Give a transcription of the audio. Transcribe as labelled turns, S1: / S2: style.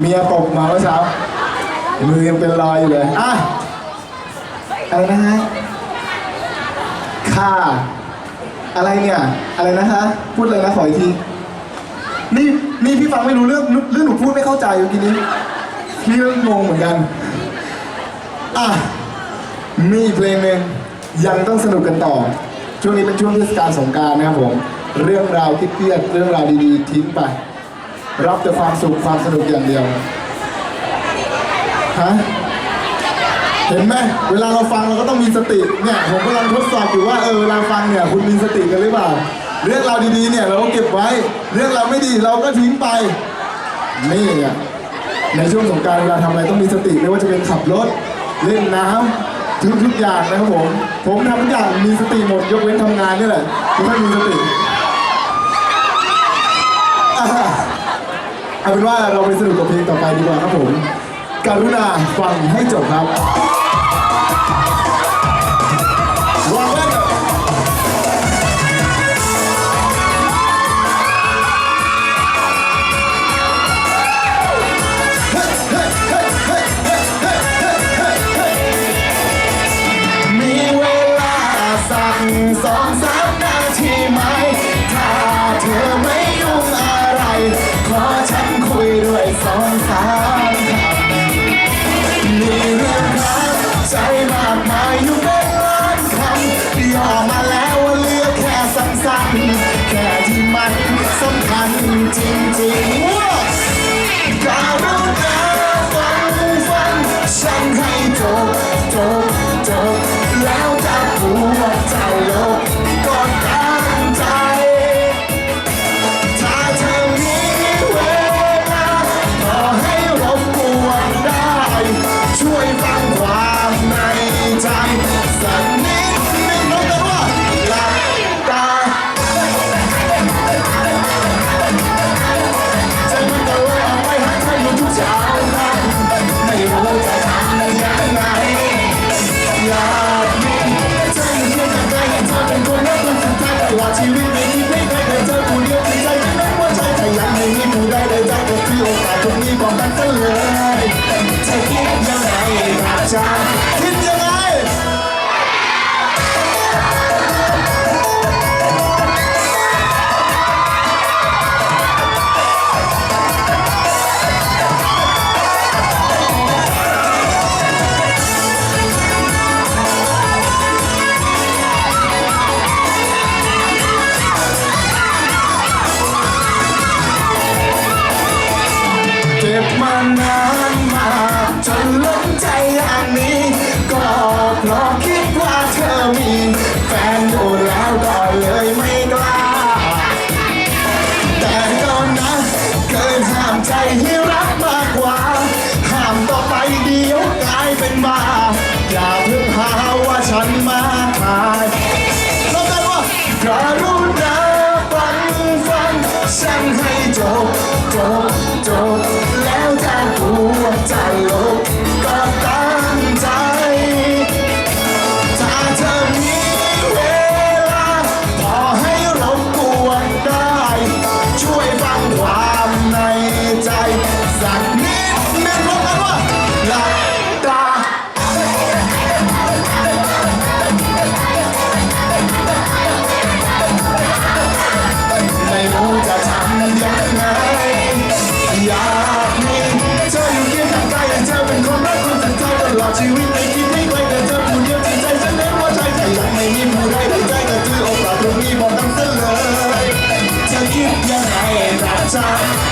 S1: เมียตกมาเมื่อเช้ามือยังเป็นรอยอยู่เลยอะอะไรนะฮะค่ะอะไรเนี่ย อะไรนะฮะพูดเลยนะขออีกทีนี่นี่พี่ฟังไม่รู้เรื่องเรื่องหนูพูดไม่เข้าใจเมื่อกี้นี้พี่ก็งงเหมือนกันอะมีเพลงหนึ่งยังต้องสนุกกันต่อ ช่วงนี้เป็นช่วงเทศกาลสงการนะครับผม เรื่องราวที่เครียดเรื่องราวดีๆทิ้งไป รับแต่ความสุขความสนุกอย่างเดียวฮะเห็นไหมเวลาเราฟังเราก็ต้องมีสติเนี่ยผมกำลังทดสอบอยู่ว่าเออเวลาฟังเนี่ยคุณมีสติกันหรือเปล่า เรื่องราวดีๆเนี่ยเราก็เก็บไว้ เรื่องราวไม่ดีเราก็ทิ้งไปนี่เนี่ยในช่วงสงการเวลาทำอะไรต้องมีสติไม่ว่าจะเป็นขับรถเล่นน้ำทุกทุกอย่างนะครับผม ผมทำทุกอย่างมีสติหมดยกเว้นทำงานนี่แหละไม่มีสติอะ เอาเป็นว่าเราไปสนุกกับเพลงต่อไปดีกว่าครับผม กรุณาฟังให้จบครับ คัญ นคิด เพราะคิดว่าเธอมีแฟนอยู่แล้วก็เลยไม่กล้า แต่ก็นะเกินห้ามใจให้รักมากกว่า ห้ามต่อไปเดียวกลายเป็นบ้า อย่าเพิ่งหาว่าฉันมาขายแล้วกันว่าการุณาฟั ชีวิตไม่คิดไม่เคยแต่เธอผู้เดียวที่ใจฉันเล่ว่าใจใจยังไม่มีผู้ใดไดใจแต่เออกปากตรงนี้บอกทั้เส้นเลยจะคิดยังไงรักจ้า